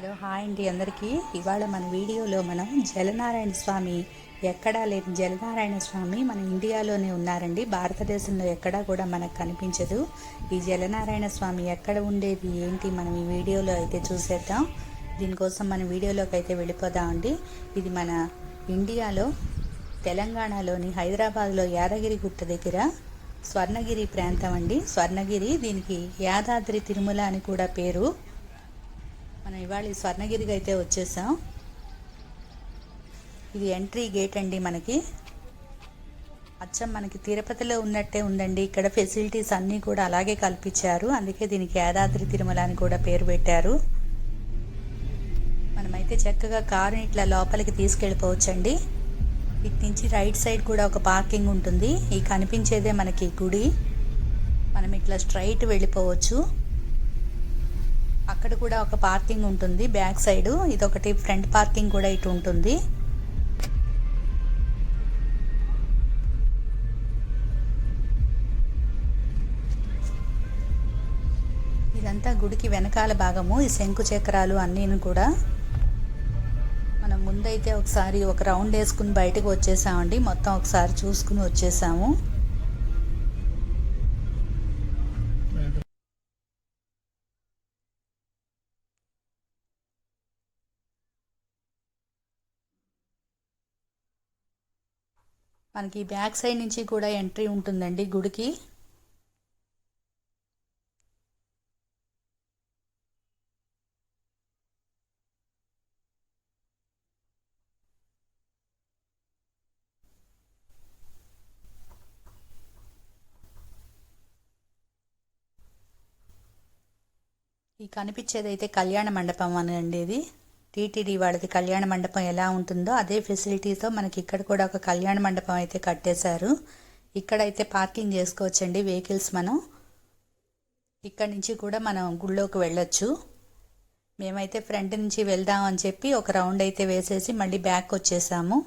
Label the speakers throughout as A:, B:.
A: Hello hi అండి అందరికీ. ఇవాళ మన వీడియోలో మనం జలనారాయణ స్వామి ఎక్కడా లేని జలనారాయణ స్వామి మన ఇండియాలోనే ఉన్నారండి. భారతదేశంలో ఎక్కడా కూడా మనకు కనిపించదు. ఈ జలనారాయణ స్వామి ఎక్కడ ఉండేది ఏంటి మనం ఈ వీడియోలో అయితే చూసేద్దాం. దీనికోసం మన వీడియోలోకి అయితే వెళ్ళిపోదామండి ఇది మన ఇండియాలో తెలంగాణలోని హైదరాబాద్లో యాదగిరి గుట్ట దగ్గర స్వర్ణగిరి ప్రాంతం అండి. స్వర్ణగిరి దీనికి యాదాద్రి తిరుమల అని కూడా పేరు. మనం ఇవాళ ఈ స్వర్ణగిరికి అయితే వచ్చేసాం. ఇది ఎంట్రీ గేట్ అండి మనకి. అచ్చం మనకి తిరుపతిలో ఉన్నట్టే ఉందండి. ఇక్కడ ఫెసిలిటీస్ అన్నీ కూడా అలాగే కల్పించారు. అందుకే దీనికి యాదాద్రి తిరుమల అని కూడా పేరు పెట్టారు. మనమైతే చక్కగా కారుని ఇట్లా లోపలికి తీసుకెళ్ళిపోవచ్చండి. ఇటు నుంచి రైట్ సైడ్ కూడా ఒక పార్కింగ్ ఉంటుంది. ఈ కనిపించేదే మనకి గుడి. మనం ఇట్లా స్ట్రైట్ వెళ్ళిపోవచ్చు. అక్కడ కూడా ఒక పార్కింగ్ ఉంటుంది బ్యాక్ సైడ్. ఇదొకటి ఫ్రంట్ పార్కింగ్ కూడా ఇటు ఉంటుంది. ఇదంతా గుడికి వెనకాల భాగము ఈ శంకు చక్రాలు అన్నీను కూడా. మనం ముందైతే ఒకసారి ఒక రౌండ్ వేసుకుని బయటకు వచ్చేసామండి. మొత్తం ఒకసారి చూసుకుని వచ్చేసాము. మనకి బ్యాక్ సైడ్ నుంచి కూడా ఎంట్రీ ఉంటుందండి గుడికి. ఈ కనిపించేది అయితే కళ్యాణ మండపం అనండి ఇది. టీటీడీ వాళ్ళది కళ్యాణ మండపం ఎలా ఉంటుందో అదే ఫెసిలిటీతో మనకి ఇక్కడ కూడా ఒక కళ్యాణ మండపం అయితే కట్టేశారు. ఇక్కడైతే పార్కింగ్ చేసుకోవచ్చండి వెహికల్స్ మనం. ఇక్కడ నుంచి కూడా మనం గుళ్ళోకి వెళ్ళొచ్చు. మేమైతే ఫ్రంట్ నుంచి వెళ్దాం అని చెప్పి ఒక రౌండ్ అయితే వేసేసి మళ్ళీ బ్యాక్ వచ్చేసాము.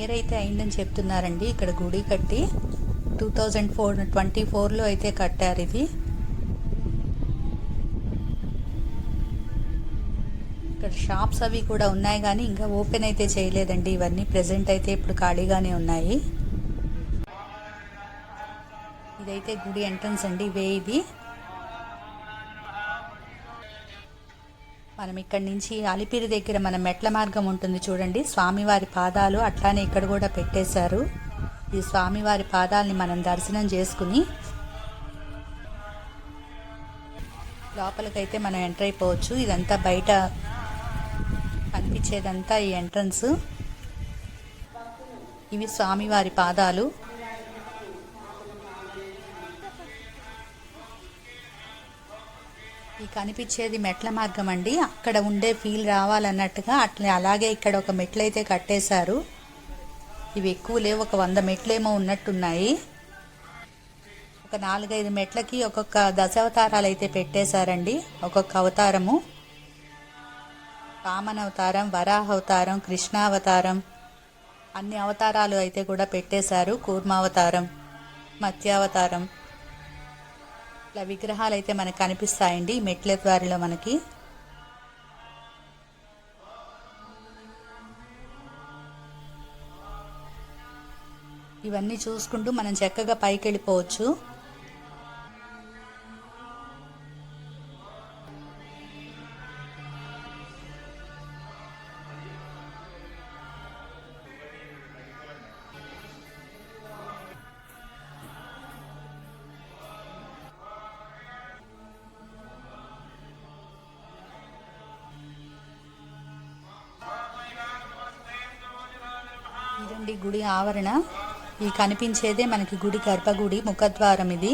A: ఇయర్ అయితే అయిందని చెప్తున్నారండి. ఇక్కడ గుడి కట్టి టూ థౌజండ్ ఫోర్ ట్వంటీ ఫోర్లో అయితే కట్టారు ఇది. ఇక్కడ షాప్స్ అవి కూడా ఉన్నాయి కానీ ఇంకా ఓపెన్ అయితే చేయలేదండి. ఇవన్నీ ప్రెసెంట్ అయితే ఇప్పుడు ఖాళీగానే ఉన్నాయి. ఇదైతే గుడి ఎంట్రన్స్ అండి వే ఇది. మనం ఇక్కడ నుంచి అలిపిరి దగ్గర మన మెట్ల మార్గం ఉంటుంది చూడండి. స్వామివారి పాదాలు అట్లానే ఇక్కడ కూడా పెట్టేశారు. ఈ స్వామివారి పాదాలని మనం దర్శనం చేసుకుని లోపలికైతే మనం ఎంటర్ అయిపోవచ్చు. ఇదంతా బయట కనిపించేదంతా ఈ ఎంట్రన్స్. ఇవి స్వామివారి పాదాలు. కనిపించేది మెట్ల మార్గం అండి. అక్కడ ఉండే ఫీల్ రావాలన్నట్టుగా అట్లా అలాగే ఇక్కడ ఒక మెట్లు అయితే కట్టేశారు. ఇవి ఎక్కువ లేవు ఒక వంద మెట్లేమో ఉన్నట్టున్నాయి. ఒక నాలుగైదు మెట్లకి ఒక్కొక్క దశావతారాలు అయితే పెట్టేశారండి. ఒక్కొక్క అవతారము. వామన అవతారం వరాహ అవతారం కృష్ణావతారం అన్ని అవతారాలు అయితే కూడా పెట్టేశారు. కూర్మావతారం మత్స్యావతారం ఇట్లా విగ్రహాలు అయితే మనకు కనిపిస్తాయండి. మెట్ల ద్వారిలో మనకి. ఇవన్నీ చూసుకుంటూ మనం చక్కగా పైకి వెళ్ళిపోవచ్చు అండి గుడి ఆవరణ. ఈ కనిపించేదే మనకి గుడి గర్భగుడి ముఖద్వారం ఇది.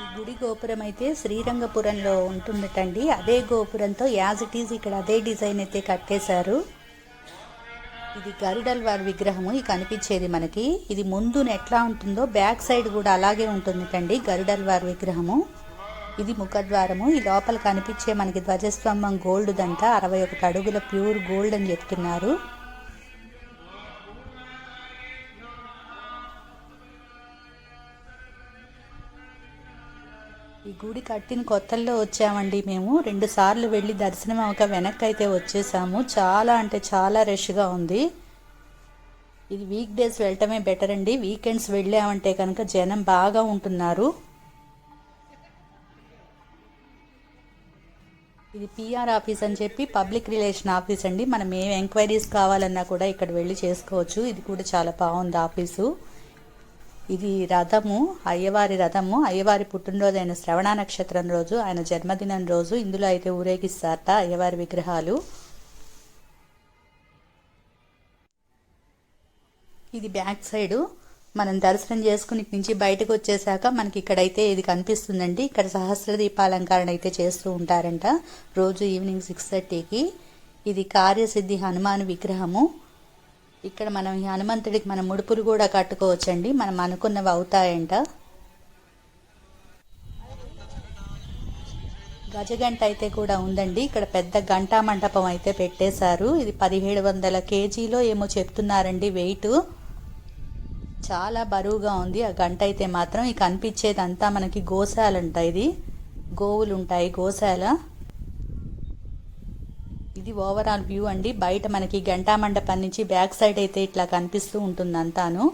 A: ఈ గుడి గోపురం అయితే శ్రీరంగపురంలో ఉంటుందటండి. అదే గోపురంతో యాజ్ ఇట్ ఈజ్ ఇక్కడ అదే డిజైన్ అయితే కట్టేశారు. ఇది గరుడల్ వారి విగ్రహము. ఈ కనిపించేది మనకి. ఇది ముందున ఎట్లా ఉంటుందో బ్యాక్ సైడ్ కూడా అలాగే ఉంటుంది కండి గరుడల్ వారి విగ్రహము. ఇది ముఖద్వారము. ఈ లోపల కనిపించే మనకి ధ్వజస్తంభం గోల్డ్ అరవై ఒకటి అడుగుల ప్యూర్ గోల్డ్ అని చెప్తున్నారు. గుడి కట్టిన కొత్తల్లో వచ్చామండి మేము. రెండు సార్లు వెళ్ళి దర్శనం అవ్వక వెనక్కి అయితే వచ్చేసాము. చాలా అంటే చాలా రష్గా ఉంది. ఇది వీక్ డేస్ వెళ్ళటమే బెటర్ అండి. వీకెండ్స్ వెళ్ళామంటే కనుక జనం బాగా ఉంటున్నారు. ఇది పిఆర్ ఆఫీస్ అని చెప్పి పబ్లిక్ రిలేషన్ ఆఫీస్ అండి. మనం ఏ ఎంక్వైరీస్ కావాలన్నా కూడా ఇక్కడ వెళ్ళి చేసుకోవచ్చు. ఇది కూడా చాలా బాగుంది ఆఫీసు ఇది రథము అయ్యవారి రథము. అయ్యవారి పుట్టినరోజు అయిన శ్రవణ నక్షత్రం రోజు ఆయన జన్మదినం రోజు. ఇందులో అయితే ఊరేగిస్తారట అయ్యవారి విగ్రహాలు. ఇది బ్యాక్ సైడు. మనం దర్శనం చేసుకుని నుంచి బయటకు వచ్చేసాక మనకి ఇక్కడైతే ఇది కనిపిస్తుందండి. ఇక్కడ సహస్ర దీపాలంకరణ అయితే చేస్తూ ఉంటారంట. రోజు ఈవినింగ్ సిక్స్ థర్టీకి. ఇది కార్యసిద్ధి హనుమాన్ విగ్రహము. ఇక్కడ మనం ఈ హనుమంతుడికి మన ముడుపులు కూడా కట్టుకోవచ్చండి. మనం అనుకున్నవి అవుతాయంట. గజగంట అయితే కూడా ఉందండి. ఇక్కడ పెద్ద గంటా మంటపం అయితే పెట్టేశారు. ఇది పదిహేడు వందల కేజీలో ఏమో చెప్తున్నారండి వెయిట్ చాలా బరువుగా ఉంది. ఆ గంట అయితే మాత్రం ఈ కనిపించేదంతా మనకి గోశాల ఉంటాయి ఇది. గోవులు ఉంటాయి గోశాల. ఇది ఓవరాల్ వ్యూ అండి. బయట మనకి గంటా మండపం నుంచి బ్యాక్ సైడ్ అయితే ఇట్లా కనిపిస్తూ ఉంటుంది అంతాను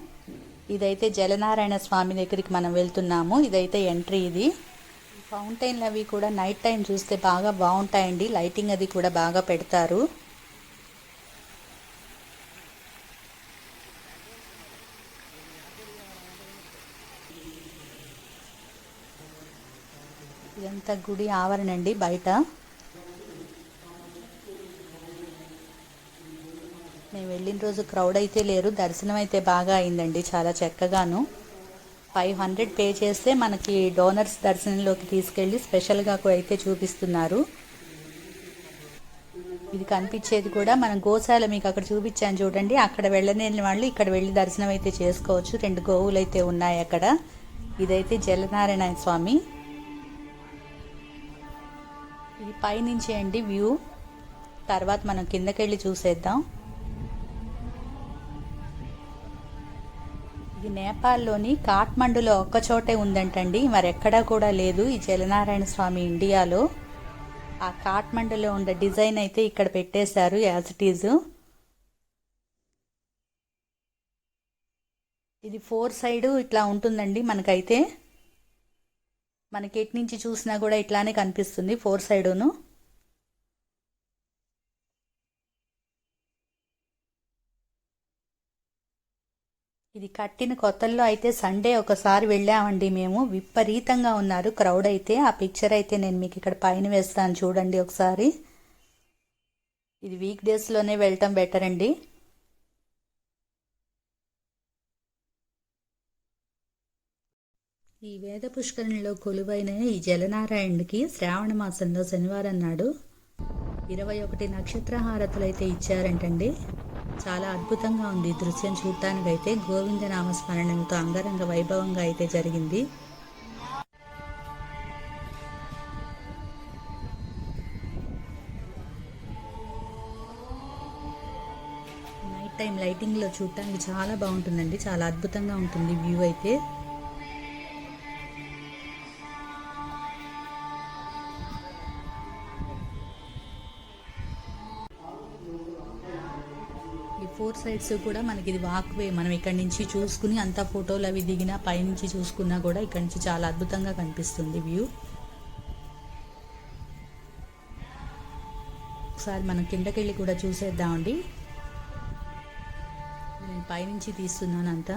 A: ఇదైతే జలనారాయణ స్వామి దగ్గరికి మనం వెళ్తున్నాము. ఇదైతే ఎంట్రీ ఇది. ఫౌంటైన్లు అవి కూడా నైట్ టైం చూస్తే బాగా బాగుంటాయండి. లైటింగ్ అది కూడా బాగా పెడతారు. ఇదంతా గుడి ఆవరణ అండి బయట. మేము రోజు క్రౌడ్ అయితే లేరు. దర్శనం అయితే బాగా అయిందండి. చాలా చక్కగాను. ఫైవ్ హండ్రెడ్ పే చేస్తే మనకి డోనర్స్ దర్శనంలోకి తీసుకెళ్ళి స్పెషల్గా అయితే చూపిస్తున్నారు. ఇది కనిపించేది కూడా మనం గోశాల మీకు అక్కడ చూపించాను చూడండి. అక్కడ వెళ్ళలేని వాళ్ళు ఇక్కడ వెళ్ళి దర్శనం అయితే చేసుకోవచ్చు. రెండు గోవులు అయితే ఉన్నాయి అక్కడ. ఇదైతే జలనారాయణ స్వామి. ఇది పైనుంచి అండి వ్యూ తర్వాత మనం కిందకెళ్ళి చూసేద్దాం. ఇది నేపాల్లోని కాఠ్మండులో ఒక్క చోటే ఉందంటండి. మరి ఎక్కడా కూడా లేదు ఈ జలనారాయణ స్వామి ఇండియాలో. ఆ కాఠ్మండులో ఉండే డిజైన్ అయితే ఇక్కడ పెట్టేశారు యాజ్ ఇట్ ఈజ్. ఇది ఫోర్ సైడ్ ఇట్లా ఉంటుందండి మనకైతే. మనకి ఎటు నుంచి చూసినా కూడా ఇట్లానే కనిపిస్తుంది ఫోర్ సైడును. ఇది కట్టిన కొత్తల్లో అయితే సండే ఒకసారి వెళ్ళామండి మేము. విపరీతంగా ఉన్నారు. క్రౌడ్ అయితే ఆ పిక్చర్ అయితే నేను మీకు ఇక్కడ పైన వేస్తాను చూడండి ఒకసారి. ఇది వీక్ డేస్లోనే వెళ్ళటం బెటర్ అండి. ఈ వేద పుష్కరణలో కొలువైన ఈ జలనారాయణుడికి శ్రావణ మాసంలో శనివారం నాడు ఇరవై ఒకటి నక్షత్ర హారతులు అయితే ఇచ్చారంటండి. చాలా అద్భుతంగా ఉంది. ఈ దృశ్యం చూడటానికైతే గోవింద నామస్మరణంతో అంగరంగ వైభవంగా అయితే జరిగింది. నైట్ టైం లైటింగ్లో చూడటానికి చాలా బాగుంటుందండి. చాలా అద్భుతంగా ఉంటుంది వ్యూ అయితే. ఫోర్ సైడ్స్ కూడా మనకి ఇది వాక్వే. మనం ఇక్కడ నుంచి చూసుకుని అంత ఫోటోలు అవి దిగినా పైనుంచి చూసుకున్నా కూడా ఇక్కడ నుంచి చాలా అద్భుతంగా కనిపిస్తుంది వ్యూ. ఒకసారి మనం కిందకెళ్ళి కూడా చూసేద్దామండి. నేను పైనుంచి తీస్తున్నాను అంతా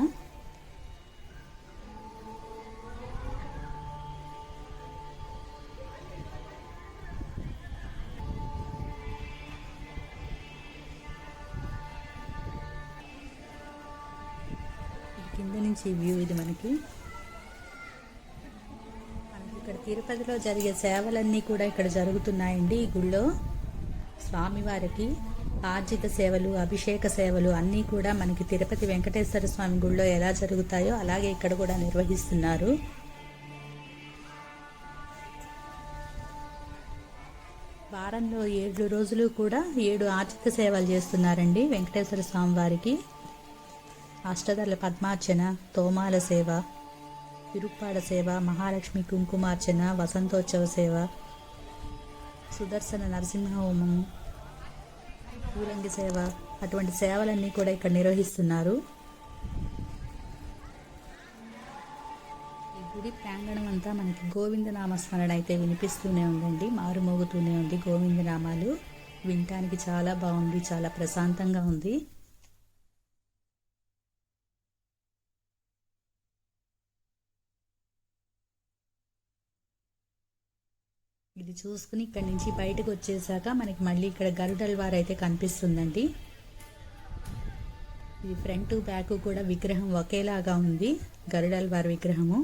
A: తిరుపతిలో జరిగే సేవలన్నీ కూడా ఇక్కడ జరుగుతున్నాయండి ఈ గుళ్ళో. స్వామివారికి ఆర్జిత సేవలు అభిషేక సేవలు అన్నీ కూడా మనకి తిరుపతి వెంకటేశ్వర స్వామి గుళ్ళో ఎలా జరుగుతాయో అలాగే ఇక్కడ కూడా నిర్వహిస్తున్నారు. వారంలో ఏడు రోజులు కూడా ఏడు ఆర్జిత సేవలు చేస్తున్నారండి వెంకటేశ్వర స్వామి వారికి అష్టదళ పద్మార్చన తోమాల సేవ తిరుప్పాడ సేవ మహాలక్ష్మి కుంకుమార్చన వసంతోత్సవ సేవ సుదర్శన నరసింహ హోమము పూలంగి సేవ అటువంటి సేవలన్నీ కూడా ఇక్కడ నిర్వహిస్తున్నారు. ఈ గుడి ప్రాంగణం అంతా మనకి గోవిందనామ స్మరణ అయితే వినిపిస్తూనే ఉందండి. మారుమోగుతూనే ఉంది గోవిందనామాలు. వినటానికి చాలా బాగుంది చాలా ప్రశాంతంగా ఉంది. చూసుకుని ఇక్కడి నుంచి బయటకు వచ్చేసాక మనకి మళ్ళీ ఇక్కడ గరుడల్వార్ అయితే కనిపిస్తుందండి. ఇది ఫ్రంట్ బ్యాక్ కూడా విగ్రహం ఒకేలాగా ఉంది. గరుడల్వార్ విగ్రహము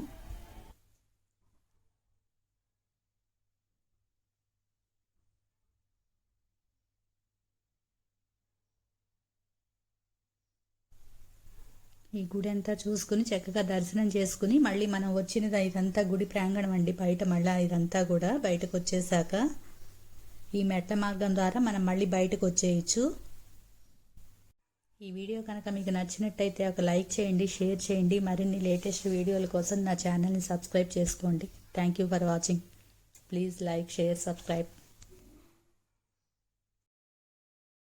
A: ఈ గుడి అంతా చూసుకుని చక్కగా దర్శనం చేసుకుని మళ్ళీ మనం వచ్చినది ఇదంతా గుడి ప్రాంగణం అండి. బయట మళ్ళీ ఇదంతా కూడా బయటకు వచ్చేసాక ఈ మెట్ల మార్గం ద్వారా మనం మళ్ళీ బయటకు వచ్చేయచ్చు. ఈ వీడియో కనుక మీకు నచ్చినట్టయితే ఒక లైక్ చేయండి షేర్ చేయండి. మరిన్ని లేటెస్ట్ వీడియోల కోసం నా ఛానల్ని సబ్స్క్రైబ్ చేసుకోండి. Thank you for watching please like share subscribe